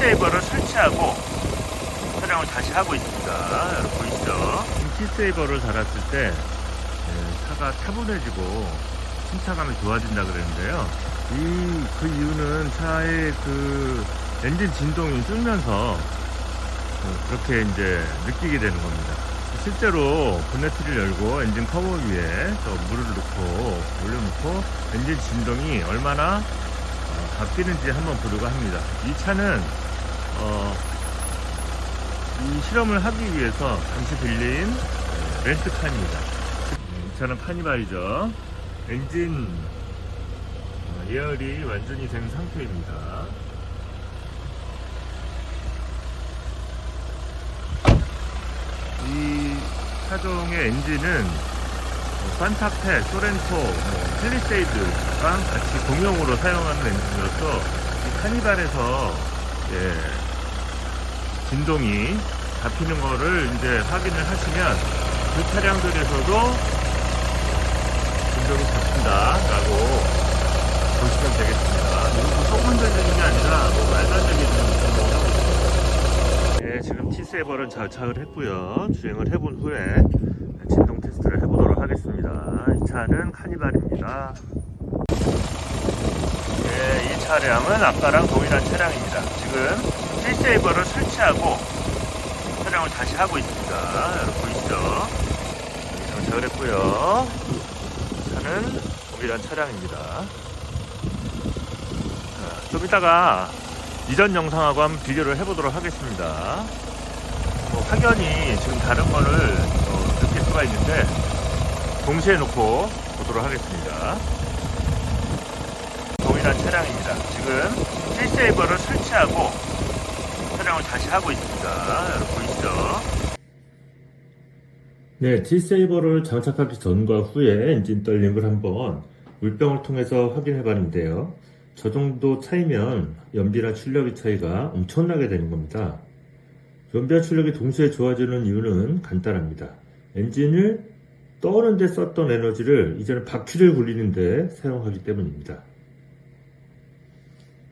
T세이버를 설치하고 촬영을 다시 하고 있습니다. 여러분 보이시죠? T세이버를 달았을 때 예, 차가 차분해지고 승차감이 좋아진다 그랬는데요. 이 그 이유는 차의 그 엔진 진동이 줄면서 어, 그렇게 이제 느끼게 되는 겁니다. 실제로 본네트를 열고 엔진 커버 위에 또 물을 넣고 올려놓고 엔진 진동이 얼마나 어, 바뀌는지 한번 보려고 합니다. 이 차는 어, 이 실험을 하기 위해서 잠시 빌린 에, 렌트카입니다. 차는 카니발이죠. 엔진 어, 예열이 완전히 된 상태입니다. 이 차종의 엔진은 뭐 산타페, 소렌토, 뭐 펠리세이드랑 같이 공용으로 사용하는 엔진으로서 이 카니발에서 예, 진동이 잡히는 거를 이제 확인을 하시면 그 차량들에서도 진동이 잡힌다라고 보시면 되겠습니다. 이것도 소문들리는 게 아니라 뭐 말도 안 되게 하고 있습니다. 네, 지금 T7은 장착을 했고요. 주행을 해본 후에 진동 테스트를 해보도록 하겠습니다. 이 차는 카니발입니다. 네, 이 차량은 아까랑 동일한 차량입니다. 지금 T세이버를 설치하고 촬영을 다시 하고 있습니다. 여러분 보이시죠? 네, 장착을 했고요. 이 차는 동일한 차량입니다. 자, 좀 이따가 이전 영상하고 한번 비교를 해보도록 하겠습니다. 뭐 확연히 지금 다른 거를 어, 느낄 수가 있는데 동시에 놓고 보도록 하겠습니다. 동일한 차량입니다. 지금 T세이버를 설치하고 촬영을 다시 하고 있습니다. 여러분 보이시죠? 네, T세이버를 장착하기 전과 후에 엔진 떨림을 한번 물병을 통해서 확인해 봤는데요. 저 정도 차이면 연비나 출력의 차이가 엄청나게 되는 겁니다. 연비와 출력이 동시에 좋아지는 이유는 간단합니다. 엔진을 떠는데 썼던 에너지를 이제는 바퀴를 굴리는데 사용하기 때문입니다.